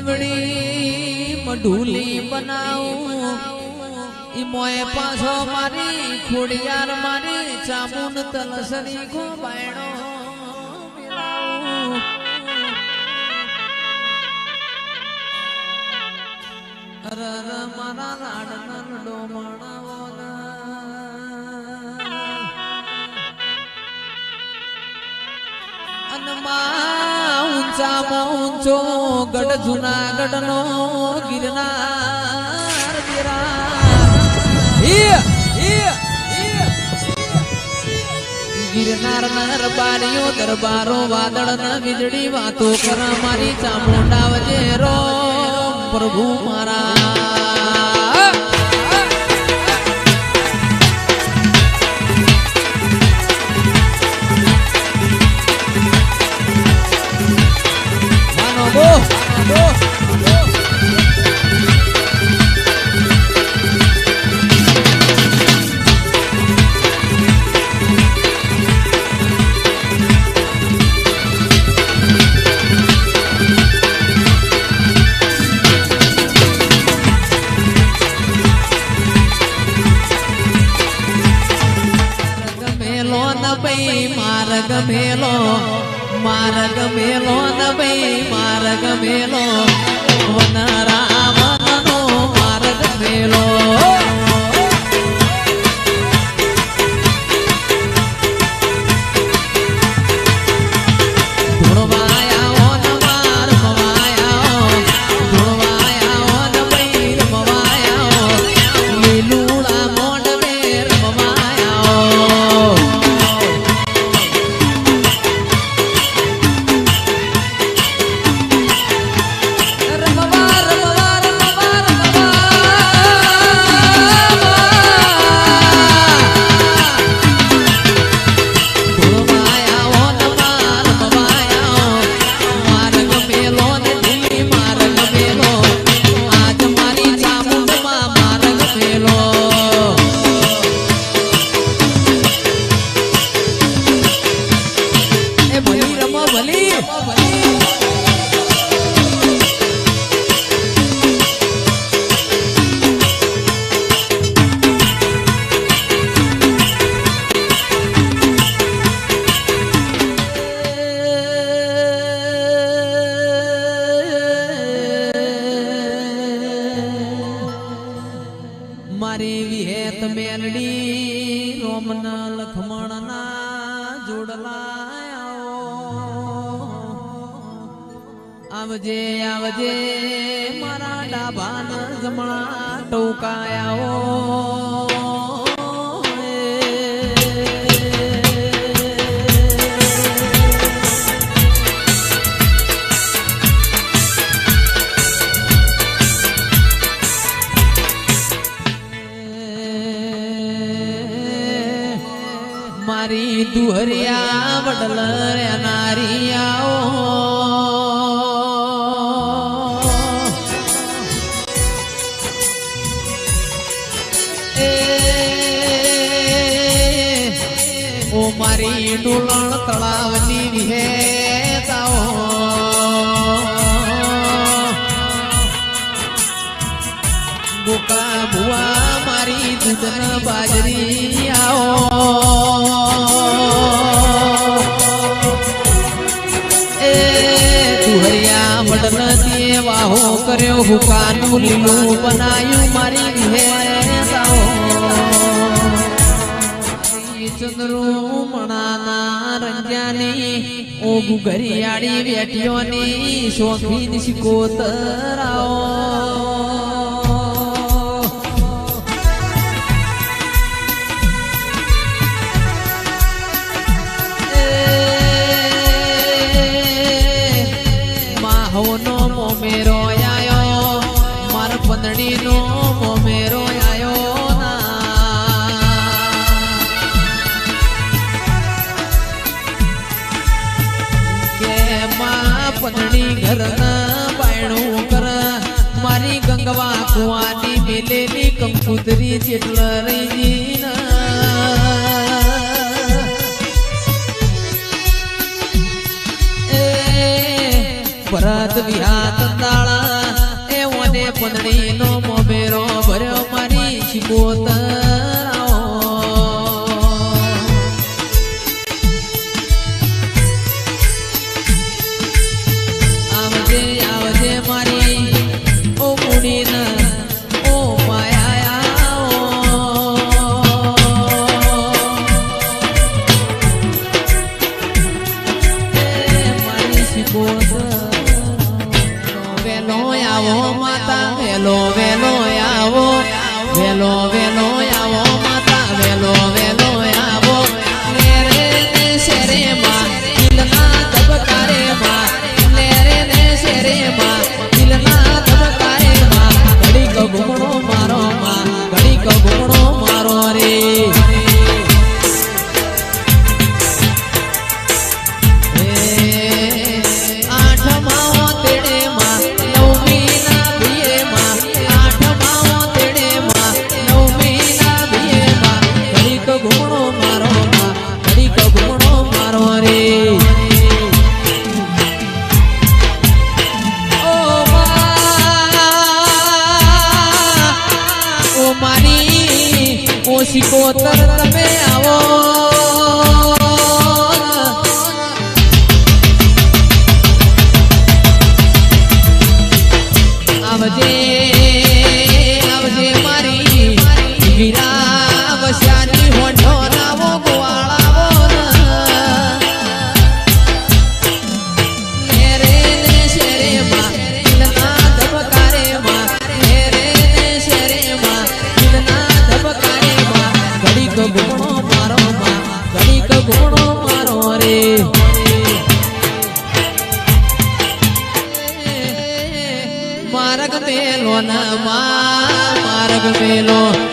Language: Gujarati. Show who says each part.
Speaker 1: મગજેવડી મઢુલી બનાવું ઈ મોય પાછો મારી ખોડિયાર મારી ચામુન તલસરી ગો બાયણો. અર મારા લાડના લડો ઊંચો ગઢ જુનાગઢ નો ગિરનાર ગિરનાર નર બારીઓ દરબારો વાદળ ના વીજળી વાતો કરા મારી ચામુંડા વજેરો પ્રભુ મારા. માર્ગ મેલો વન વિહેત મેલડી રોમના લખમણના જોડલા આવજે આવજે મારા ડાબાના જમણા ટોકાયાઓ મારી દુહરિયા વડલ નારી આવો ઓ મારી ડોલણ તળાવની વિહેતાઓ. બોકા ભુવા, મારી દૂધન બાજરી, આવો. એ તુહરિયા મટન તે વાહો કર્યો ભૂકાનું લીલું બનાયું મારી વિહેતાઓ ચંદ્રુમણાના રંજાની ઓ ગુગરિયાળી વેટીઓની શોખીન શિકોતરાઓ માર મોમેરો આયો કે માં પંદડી મારી ગંગવા કુવાની મેલેલી કંકુતરી જેટલ રહી પરાત વિહાત પંદડી નો મોબેરો ભર્યો મારી શિકોતર. ના માર્ગ મેલો.